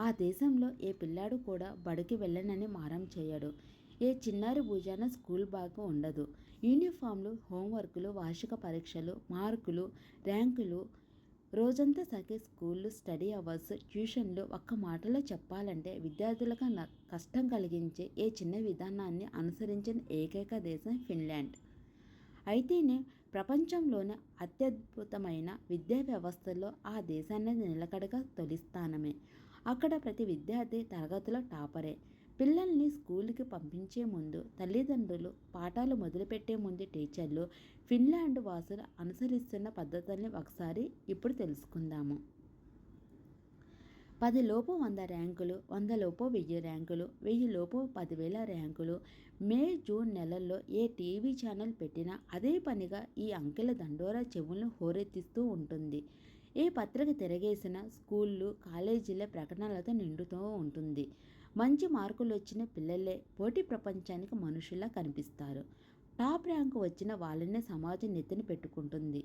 ఆ దేశంలో ఏ పిల్లాడు కూడా బడికి వెళ్ళనని మారం చేయడు. ఏ చిన్నారి భుజాన స్కూల్ బ్యాగ్ ఉండదు. యూనిఫామ్లు హోంవర్కులు వార్షిక పరీక్షలు మార్కులు ర్యాంకులు రోజంతా సాగే స్కూళ్ళు స్టడీ అవర్స్ ట్యూషన్లు ఒక్క మాటలో చెప్పాలంటే విద్యార్థులకు న కష్టం కలిగించే ఏ చిన్న విధానాన్ని అనుసరించిన ఏకైక దేశం ఫిన్లాండ్. అయితేనే ప్రపంచంలోనే అత్యద్భుతమైన విద్యా వ్యవస్థలో ఆ దేశాన్ని నిలకడగా తొలి స్థానమే. అక్కడ ప్రతి విద్యార్థి తరగతిలో టాపరే. పిల్లల్ని స్కూల్కి పంపించే ముందు తల్లిదండ్రులు పాఠాలు మొదలుపెట్టే ముందు టీచర్లు ఫిన్లాండ్ వాసులు అనుసరిస్తున్న పద్ధతుల్ని ఒకసారి ఇప్పుడు తెలుసుకుందాము. పదిలోపు వంద ర్యాంకులు వందలోపు వెయ్యి ర్యాంకులు వెయ్యిలోపు పదివేల ర్యాంకులు. మే జూన్ నెలల్లో ఏ టీవీ ఛానల్ పెట్టినా అదే పనిగా ఈ అంకెల దండోరా చెవులను హోరెత్తిస్తూ ఉంటుంది. ఏ పత్రిక తిరగేసిన స్కూళ్ళు కాలేజీల ప్రకటనలతో నిండుతూ ఉంటుంది. మంచి మార్కులు వచ్చిన పిల్లలే పోటీ ప్రపంచానికి మనుషుల్లా కనిపిస్తారు. టాప్ ర్యాంకు వచ్చిన వాళ్ళనే సమాజం నెత్తిన పెట్టుకుంటుంది.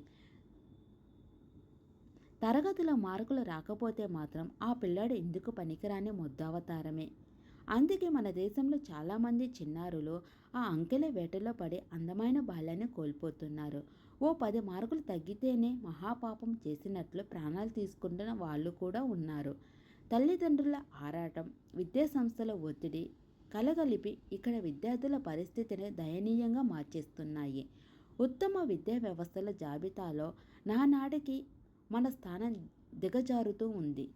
తరగతిలో మార్కులు రాకపోతే మాత్రం ఆ పిల్లాడు ఎందుకు పనికిరాని ముద్దావతారమే? అందుకే మన దేశంలో చాలామంది చిన్నారులు ఆ అంకెల వేటలో పడి అందమైన బాల్యాన్ని కోల్పోతున్నారు. ఓ పది మార్కులు తగ్గితేనే మహాపాపం చేసినట్లు ప్రాణాలు తీసుకుంటున్న వాళ్ళు కూడా ఉన్నారు. తల్లిదండ్రుల ఆరాటం విద్యాసంస్థల ఒత్తిడి కలగలిపి ఇక్కడ విద్యార్థుల పరిస్థితిని దయనీయంగా మార్చేస్తున్నాయి. ఉత్తమ విద్యా వ్యవస్థల జాబితాలో నానాటికి మన స్థానం దిగజారుతూ ఉంది.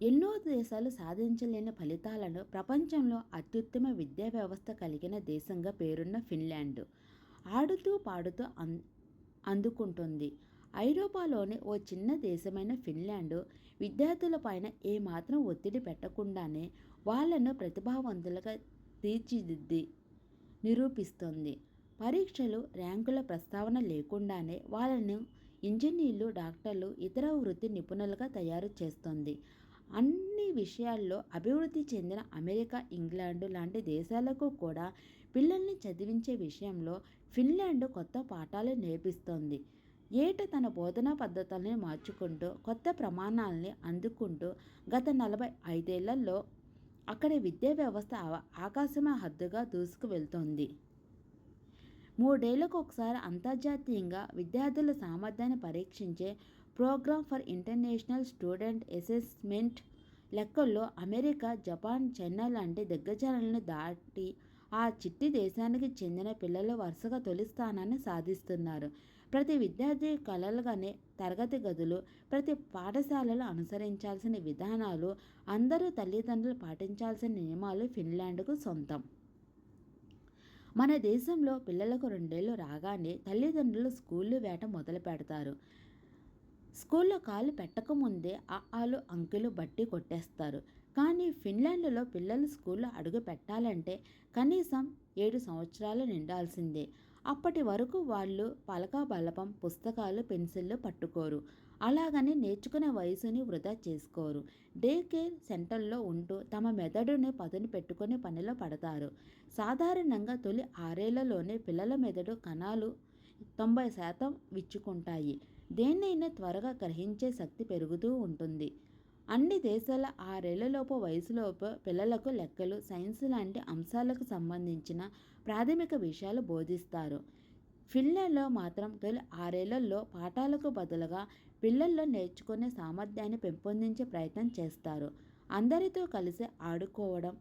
ఎన్నో దేశాలు సాధించలేని ఫలితాలను ప్రపంచంలో అత్యుత్తమ విద్యా వ్యవస్థ కలిగిన దేశంగా పేరున్న ఫిన్లాండ్. ఆడుతూ పాడుతూ అం అందుకుంటుంది. ఐరోపాలోని ఓ చిన్న దేశమైన ఫిన్లాండ్ విద్యార్థులపైన ఏమాత్రం ఒత్తిడి పెట్టకుండానే వాళ్ళను ప్రతిభావంతులుగా తీర్చిదిద్ది నిరూపిస్తుంది. పరీక్షలు ర్యాంకుల ప్రస్తావన లేకుండానే వాళ్ళను ఇంజనీర్లు డాక్టర్లు ఇతర వృత్తి నిపుణులుగా తయారు చేస్తుంది. అన్ని విషయాల్లో అభివృద్ధి చెందిన అమెరికా ఇంగ్లాండ్ లాంటి దేశాలకు కూడా పిల్లల్ని చదివించే విషయంలో ఫిన్లాండ్ కొత్త పాఠాలు నేర్పిస్తోంది. ఏట తన బోధనా పద్ధతుల్ని మార్చుకుంటూ కొత్త ప్రమాణాలని అందుకుంటూ గత నలభై ఐదేళ్ళలో అక్కడి విద్యా వ్యవస్థ ఆకాశమ హద్దుగా దూసుకు వెళ్తోంది మూడేళ్ళకు ఒకసారి అంతర్జాతీయంగా విద్యార్థుల సామర్థ్యాన్ని పరీక్షించే Programme for International Student Assessment లెక్కల్లో అమెరికా జపాన్ చైనా లాంటి దిగ్గజాలను దాటి ఆ చిట్టి దేశానికి చెందిన పిల్లలు వరుసగా తొలి స్థానాన్ని సాధిస్తున్నారు. ప్రతి విద్యార్థి కలలుగానే తరగతి గదులు ప్రతి పాఠశాలలో అనుసరించాల్సిన విధానాలు అందరూ తల్లిదండ్రులు పాటించాల్సిన నియమాలు ఫిన్లాండ్కు సొంతం. మన దేశంలో పిల్లలకు రెండేళ్ళు రాగానే తల్లిదండ్రులు స్కూళ్ళు వేట మొదలు పెడతారు స్కూల్లో కాలు పెట్టకముందే ఆ ఆలు అంకెలు బట్టి కొట్టేస్తారు. కానీ ఫిన్లాండ్లో పిల్లలు స్కూల్లో అడుగు పెట్టాలంటే కనీసం ఏడు సంవత్సరాలు నిండాల్సిందే. అప్పటి వరకు వాళ్ళు పలక బలపం పుస్తకాలు పెన్సిళ్ళు పట్టుకోరు. అలాగని నేర్చుకునే వయసుని వృధా చేసుకోరు. డే కేర్ సెంటర్లో ఉంటూ తమ మెదడుని పదును పెట్టుకుని పనిలో పడతారు. సాధారణంగా తొలి ఆరేళ్ళలోనే పిల్లల మెదడు కణాలు తొంభై శాతం విచ్చుకుంటాయి. దేన్నైనా త్వరగా గ్రహించే శక్తి పెరుగుతూ ఉంటుంది. అన్ని దేశాల ఆరేళ్ళలోపు వయసులోపు పిల్లలకు లెక్కలు సైన్స్ లాంటి అంశాలకు సంబంధించిన ప్రాథమిక విషయాలు బోధిస్తారు. ఫిన్లాండ్లో మాత్రం తొలి ఆరేళ్ళలో పాఠాలకు బదులుగా పిల్లల్లో నేర్చుకునే సామర్థ్యాన్ని పెంపొందించే ప్రయత్నం చేస్తారు. అందరితో కలిసి ఆడుకోవడం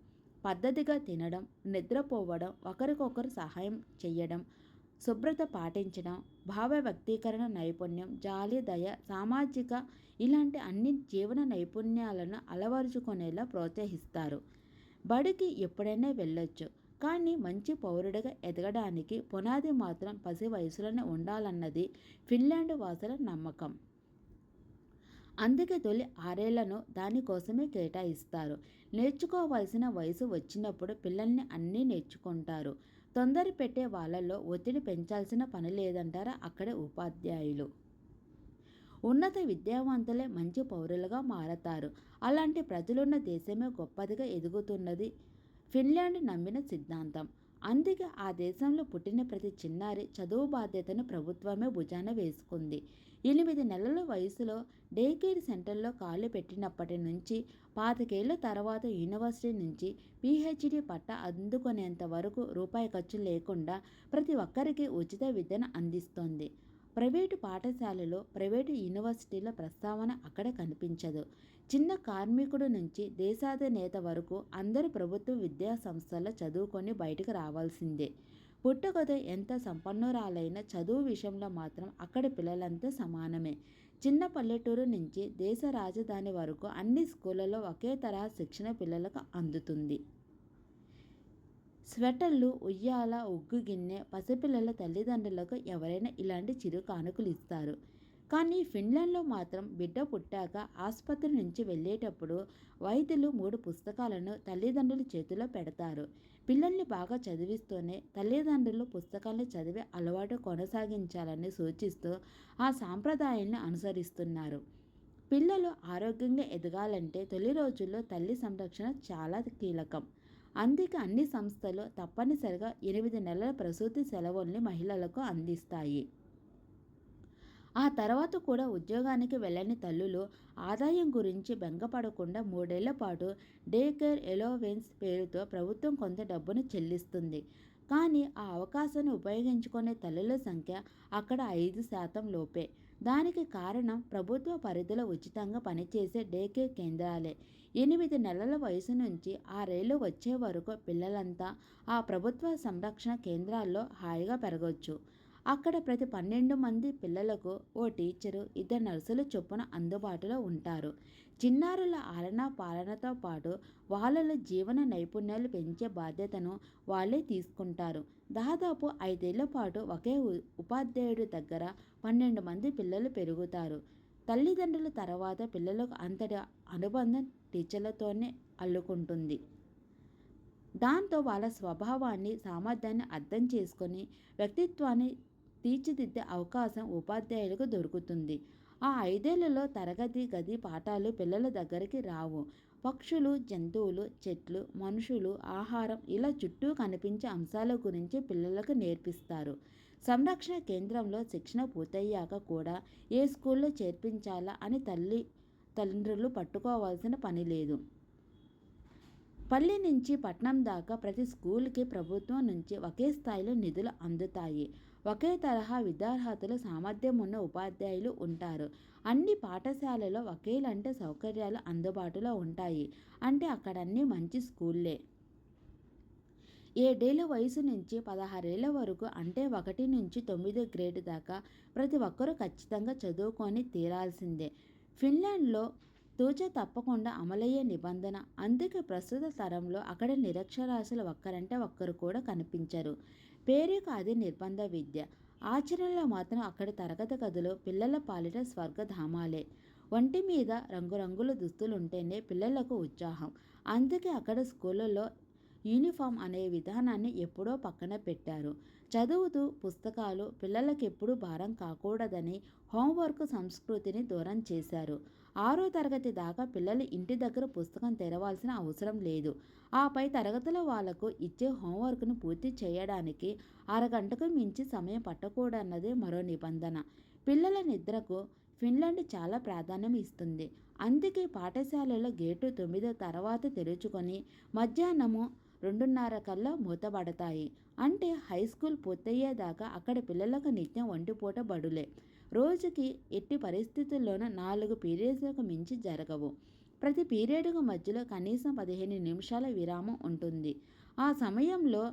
పద్ధతిగా తినడం నిద్రపోవడం ఒకరికొకరు సహాయం చేయడం శుభ్రత పాటించడం భావ వ్యక్తీకరణ నైపుణ్యం జాలి దయ సామాజిక ఇలాంటి అన్ని జీవన నైపుణ్యాలను అలవరుచుకునేలా ప్రోత్సహిస్తారు. బడికి ఎప్పుడైనా వెళ్ళొచ్చు కానీ మంచి పౌరుడిగా ఎదగడానికి పునాది మాత్రం పసి వయసులోనే ఉండాలన్నది ఫిన్లాండ్ వాసుల నమ్మకం. అందుకే తొలి ఆరేళ్ళను దానికోసమే కేటాయిస్తారు. నేర్చుకోవాల్సిన వయసు వచ్చినప్పుడు పిల్లల్ని అన్నీ నేర్చుకుంటారు. తొందర పెట్టే వాళ్ళల్లో ఒత్తిడి పెంచాల్సిన పని లేదంటారా అక్కడ ఉపాధ్యాయులు. ఉన్నత విద్యావంతులే మంచి పౌరులుగా మారతారు. అలాంటి ప్రజలున్న దేశమే గొప్పదిగా ఎదుగుతున్నది. ఫిన్లాండ్ నమ్మిన సిద్ధాంతం. అందుకే ఆ దేశంలో పుట్టిన ప్రతి చిన్నారి చదువు బాధ్యతను ప్రభుత్వమే భుజాన వేసుకుంది. ఎనిమిది నెలల వయసులో డే కేర్ సెంటర్లో కాళ్ళు పెట్టినప్పటి నుంచి పాతికేళ్ళ తర్వాత యూనివర్సిటీ నుంచి పీహెచ్డీ పట్ట అందుకునేంత వరకు రూపాయి ఖర్చు లేకుండా ప్రతి ఒక్కరికి ఉచిత విద్యను అందిస్తోంది. ప్రైవేటు పాఠశాలలో ప్రైవేటు యూనివర్సిటీల ప్రస్తావన అక్కడ కనిపించదు. చిన్న కార్మికుడు నుంచి దేశాధినేత వరకు అందరూ ప్రభుత్వ విద్యా సంస్థల్లో చదువుకొని బయటకు రావాల్సిందే. పుట్టకథ ఎంత సంపన్నురాలైన చదువు విషయంలో మాత్రం అక్కడి పిల్లలంతా సమానమే. చిన్న పల్లెటూరు నుంచి దేశ రాజధాని వరకు అన్ని స్కూళ్ళలో ఒకే తరహా శిక్షణ పిల్లలకు అందుతుంది. స్వెటర్లు ఉయ్యాల ఉగ్గు గిన్నె పసిపిల్లల తల్లిదండ్రులకు ఎవరైనా ఇలాంటి చిరు కానుకలు ఇస్తారు. కానీ ఫిన్లాండ్లో మాత్రం బిడ్డ పుట్టాక ఆసుపత్రి నుంచి వెళ్ళేటప్పుడు వైద్యులు మూడు పుస్తకాలను తల్లిదండ్రుల చేతిలో పెడతారు. పిల్లల్ని బాగా చదివిస్తూనే తల్లిదండ్రులు పుస్తకాలను చదివే అలవాటు కొనసాగించాలని సూచిస్తూ ఆ సాంప్రదాయాన్ని అనుసరిస్తున్నారు. పిల్లలు ఆరోగ్యంగా ఎదగాలంటే తొలి రోజుల్లో తల్లి సంరక్షణ చాలా కీలకం. అందుకే అన్ని సంస్థలు తప్పనిసరిగా ఎనిమిది నెలల ప్రసూతి సెలవుల్ని మహిళలకు అందిస్తాయి. ఆ తర్వాత కూడా ఉద్యోగానికి వెళ్ళని తల్లులు ఆదాయం గురించి బెంగపడకుండా మూడేళ్ళ పాటు డే కేర్ ఎలోవెన్స్ పేరుతో ప్రభుత్వం కొంత డబ్బును చెల్లిస్తుంది. కానీ ఆ అవకాశాన్ని ఉపయోగించుకునే తల్లుల సంఖ్య అక్కడ ఐదు శాతం లోపే. దానికి కారణం ప్రభుత్వ పరిధిలో ఉచితంగా పనిచేసే డే కేర్ కేంద్రాలే. ఎనిమిది నెలల వయసు నుంచి ఆరేళ్ళు వచ్చే వరకు పిల్లలంతా ఆ ప్రభుత్వ సంరక్షణ కేంద్రాల్లో హాయిగా పెరగవచ్చు అక్కడ ప్రతి పన్నెండు మంది పిల్లలకు ఓ టీచరు ఇద్దరు నర్సులు చొప్పున అందుబాటులో ఉంటారు. చిన్నారుల ఆలన పాలనతో పాటు వాళ్ళలో జీవన నైపుణ్యాలు పెంచే బాధ్యతను వాళ్ళే తీసుకుంటారు. దాదాపు ఐదేళ్ళ పాటు ఒకే ఉపాధ్యాయుడి దగ్గర పన్నెండు మంది పిల్లలు పెరుగుతారు. తల్లిదండ్రుల తర్వాత పిల్లలకు అంతటి అనుబంధం టీచర్లతోనే అల్లుకుంటుంది. దాంతో వాళ్ళ స్వభావాన్ని సామర్థ్యాన్ని అర్థం చేసుకొని వ్యక్తిత్వాన్ని తీర్చిదిద్దే అవకాశం ఉపాధ్యాయులకు దొరుకుతుంది. ఆ ఐదేళ్ళలో తరగతి గది పాఠాలు పిల్లల దగ్గరికి రావు. పక్షులు జంతువులు చెట్లు మనుషులు ఆహారం ఇలా చుట్టూ కనిపించే అంశాల గురించి పిల్లలకు నేర్పిస్తారు. సంరక్షణ కేంద్రంలో శిక్షణ పూర్తయ్యాక కూడా ఏ స్కూల్లో చేర్పించాలా అని తల్లి తండ్రులు పట్టుకోవాల్సిన పని లేదు. పల్లె నుంచి పట్నం దాకా ప్రతి స్కూల్కి ప్రభుత్వం నుంచి ఒకే స్థాయిలో నిధులు అందుతాయి. ఒకే తరహా విద్యార్హతలు సామర్థ్యం ఉన్న ఉపాధ్యాయులు ఉంటారు. అన్ని పాఠశాలలో ఒకేలాంటి సౌకర్యాలు అందుబాటులో ఉంటాయి. అంటే అక్కడ అన్ని మంచి స్కూళ్ళే. ఏడేళ్ళ వయసు నుంచి పదహారేళ్ళ వరకు అంటే ఒకటి నుంచి తొమ్మిదో గ్రేడ్ దాకా ప్రతి ఒక్కరూ ఖచ్చితంగా చదువుకొని తీరాల్సిందే. ఫిన్లాండ్లో తూచ తప్పకుండా అమలయ్యే నిబంధన. అందుకే ప్రస్తుత తరంలో అక్కడ నిరక్షరాస్యులు ఒక్కరంటే ఒక్కరు కూడా కనిపించరు. పేరే కాదు నిర్బంధ విద్య. ఆచరణలో మాత్రం అక్కడి తరగతి గదులు పిల్లల పాలిట స్వర్గధామాలే. ఒంటి మీద రంగురంగుల దుస్తులుంటేనే పిల్లలకు ఉత్సాహం. అందుకే అక్కడ స్కూళ్ళలో యూనిఫామ్ అనే విధానాన్ని ఎప్పుడో పక్కన పెట్టారు. చదువుతూ పుస్తకాలు పిల్లలకెప్పుడు భారం కాకూడదని హోంవర్క్ సంస్కృతిని దూరం చేశారు. ఆరో తరగతి దాకా పిల్లలు ఇంటి దగ్గర పుస్తకం తెరవాల్సిన అవసరం లేదు. ఆపై తరగతుల వాళ్ళకు ఇచ్చే హోంవర్క్ను పూర్తి చేయడానికి అరగంటకు మించి సమయం పట్టకూడన్నదే మరో నిబంధన. పిల్లల నిద్రకు ఫిన్లాండ్ చాలా ప్రాధాన్యం ఇస్తుంది. అందుకే పాఠశాలలో గేటు తొమ్మిదో తర్వాత తెరుచుకొని మధ్యాహ్నము రెండున్నర కల్లా మూతబడతాయి అంటే హై స్కూల్ పూర్తయ్యేదాకా అక్కడ పిల్లలకు నిత్యం ఒంటిపూట బడులే. రోజుకి ఎట్టి పరిస్థితుల్లోనూ నాలుగు పీరియడ్స్లకు మించి జరగవు. ప్రతి పీరియడ్కు మధ్యలో కనీసం పదిహేను నిమిషాల విరామం ఉంటుంది. ఆ సమయంలో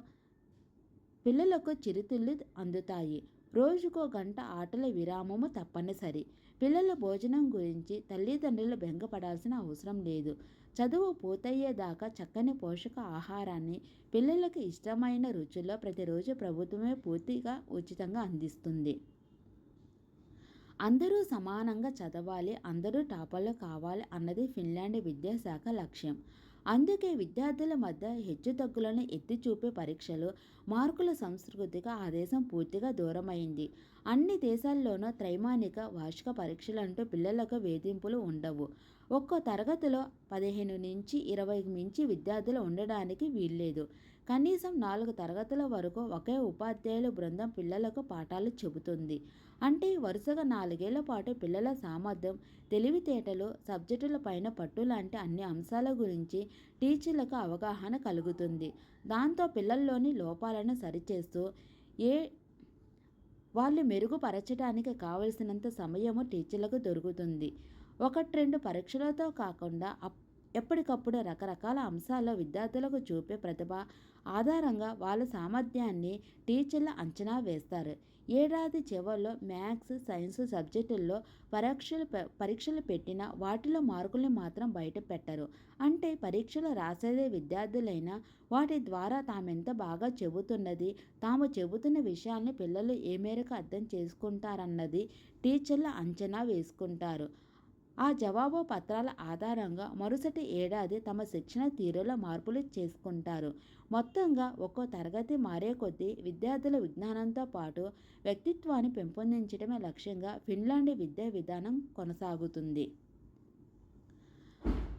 పిల్లలకు చిరుతిళ్ళు అందుతాయి. రోజుకో గంట ఆటల విరామము తప్పనిసరి. పిల్లల భోజనం గురించి తల్లిదండ్రులు బెంగపడాల్సిన అవసరం లేదు. చదువు పూర్తయ్యేదాకా చక్కని పోషక ఆహారాన్ని పిల్లలకు ఇష్టమైన రుచుల్లో ప్రతిరోజు ప్రభుత్వమే పూర్తిగా ఉచితంగా అందిస్తుంది. అందరూ సమానంగా చదవాలి అందరూ టాపర్లు కావాలి అన్నది ఫిన్లాండ్ విద్యాశాఖ లక్ష్యం. అందుకే విద్యార్థుల మధ్య హెచ్చుతగ్గులను ఎత్తి చూపే పరీక్షలు మార్కుల సంస్కృతిగా ఆ దేశం పూర్తిగా దూరమైంది. అన్ని దేశాల్లోనూ త్రైమానిక వార్షిక పరీక్షలంటూ పిల్లలకు వేధింపులు ఉండవు. ఒక్కో తరగతిలో పదిహేను నుంచి ఇరవై మించి విద్యార్థులు ఉండడానికి వీల్లేదు. కనీసం నాలుగు తరగతుల వరకు ఒకే ఉపాధ్యాయుల బృందం పిల్లలకు పాఠాలు చెబుతుంది. అంటే వరుసగా నాలుగేళ్ళ పాటు పిల్లల సామర్థ్యం తెలివితేటలు సబ్జెక్టుల పైన పట్టు లాంటి అన్ని అంశాల గురించి టీచర్లకు అవగాహన కలుగుతుంది. దాంతో పిల్లల్లోని లోపాలను సరిచేస్తూ ఏ వాళ్ళు మెరుగుపరచడానికి కావలసినంత సమయము టీచర్లకు దొరుకుతుంది. ఒకటి రెండు పరీక్షలతో కాకుండా అప్ ఎప్పటికప్పుడు రకరకాల అంశాల్లో విద్యార్థులకు చూపే ప్రతిభ ఆధారంగా వాళ్ళ సామర్థ్యాన్ని టీచర్లు అంచనా వేస్తారు. ఏడాది చివరిలో మ్యాథ్స్ సైన్స్ సబ్జెక్టుల్లో పరీక్షలు పరీక్షలు పెట్టినా వాటిలో మార్కుల్ని మాత్రం బయట పెట్టరు. అంటే పరీక్షలు రాసేదే విద్యార్థులైనా వాటి ద్వారా తామెంత బాగా చెబుతున్నది తాము చెబుతున్న విషయాల్ని పిల్లలు ఏ మేరకు అర్థం చేసుకుంటారన్నది టీచర్లు అంచనా వేసుకుంటారు. ఆ జవాబు పత్రాల ఆధారంగా మరుసటి ఏడాది తమ శిక్షణ తీరులో మార్పులు చేసుకుంటారు. మొత్తంగా ఒక్కో తరగతి మారే కొద్దీ విద్యార్థుల విజ్ఞానంతో పాటు వ్యక్తిత్వాన్ని పెంపొందించడమే లక్ష్యంగా ఫిన్లాండ్ విద్యా విధానం కొనసాగుతుంది.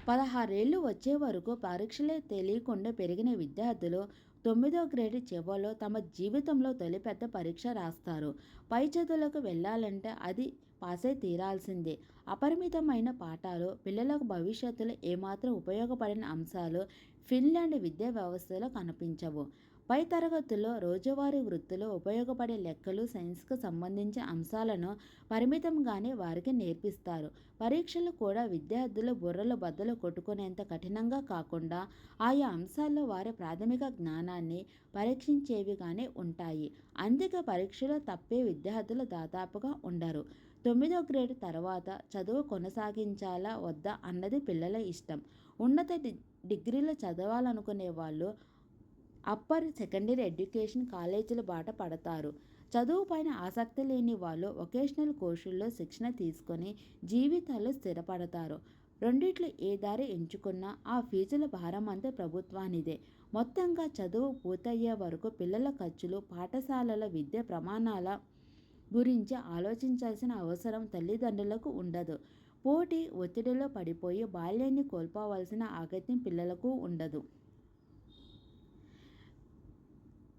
పదహారేళ్ళు వచ్చే వరకు పరీక్షలే తెలియకుండా పెరిగిన విద్యార్థులు తొమ్మిదో గ్రేడ్ చివరిలో తమ జీవితంలో తొలి పెద్ద పరీక్ష రాస్తారు. పై చదువులకు వెళ్ళాలంటే అది పాసై తీరాల్సిందే. అపరిమితమైన పాఠాలు పిల్లలకు భవిష్యత్తులో ఏమాత్రం ఉపయోగపడిన అంశాలు ఫిన్లాండ్ విద్యా వ్యవస్థలో కనిపించవు. పై తరగతుల్లో రోజువారీ వృత్తిలో ఉపయోగపడే లెక్కలు సైన్స్కు సంబంధించిన అంశాలను పరిమితంగానే వారికి నేర్పిస్తారు. పరీక్షలు కూడా విద్యార్థుల బుర్రలు బద్దలు కొట్టుకునేంత కఠినంగా కాకుండా ఆయా అంశాల్లో వారి ప్రాథమిక జ్ఞానాన్ని పరీక్షించేవిగానే ఉంటాయి. అందుకే పరీక్షలో తప్పే విద్యార్థులు దాదాపుగా ఉండరు. తొమ్మిదో గ్రేడ్ తర్వాత చదువు కొనసాగించాలా వద్దా అన్నది పిల్లల ఇష్టం. ఉన్నత డి డిగ్రీలు చదవాలనుకునే వాళ్ళు అప్పర్ సెకండరీ ఎడ్యుకేషన్ కాలేజీల బాట పడతారు. చదువు పైన ఆసక్తి లేని వాళ్ళు వొకేషనల్ కోర్సుల్లో శిక్షణ తీసుకొని జీవితాల్లో స్థిరపడతారు. రెండిట్లు ఏ దారి ఎంచుకున్నా ఆ ఫీజుల భారం అంతా ప్రభుత్వానిదే. మొత్తంగా చదువు పూర్తయ్యే వరకు పిల్లల ఖర్చులు పాఠశాలల విద్య ప్రమాణాల గురించి ఆలోచించాల్సిన అవసరం తల్లిదండ్రులకు ఉండదు. పోటీ ఒత్తిడిలో పడిపోయి బాల్యాన్ని కోల్పోవలసిన ఆగత్యం పిల్లలకు ఉండదు.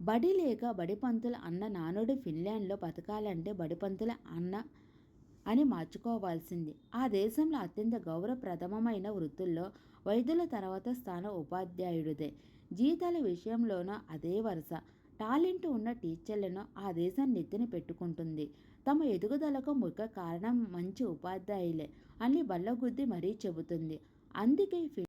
బడి లేక బడిపంతుల అన్న నానుడు ఫిన్లాండ్లో బతకాలంటే బడిపంతుల అన్న అని మార్చుకోవాల్సింది. ఆ దేశంలో అత్యంత గౌరవప్రథమమైన వృత్తుల్లో వైద్యుల తర్వాత స్థానం ఉపాధ్యాయుడిదే. జీతాల విషయంలోనూ అదే వరుస. టాలెంట్ ఉన్న టీచర్లను ఆ దేశం నెత్తిన పెట్టుకుంటుంది. తమ ఎదుగుదలకు ముఖ్య కారణం మంచి ఉపాధ్యాయులే అని బల్లగుద్ది మరీ చెబుతుంది. అందుకే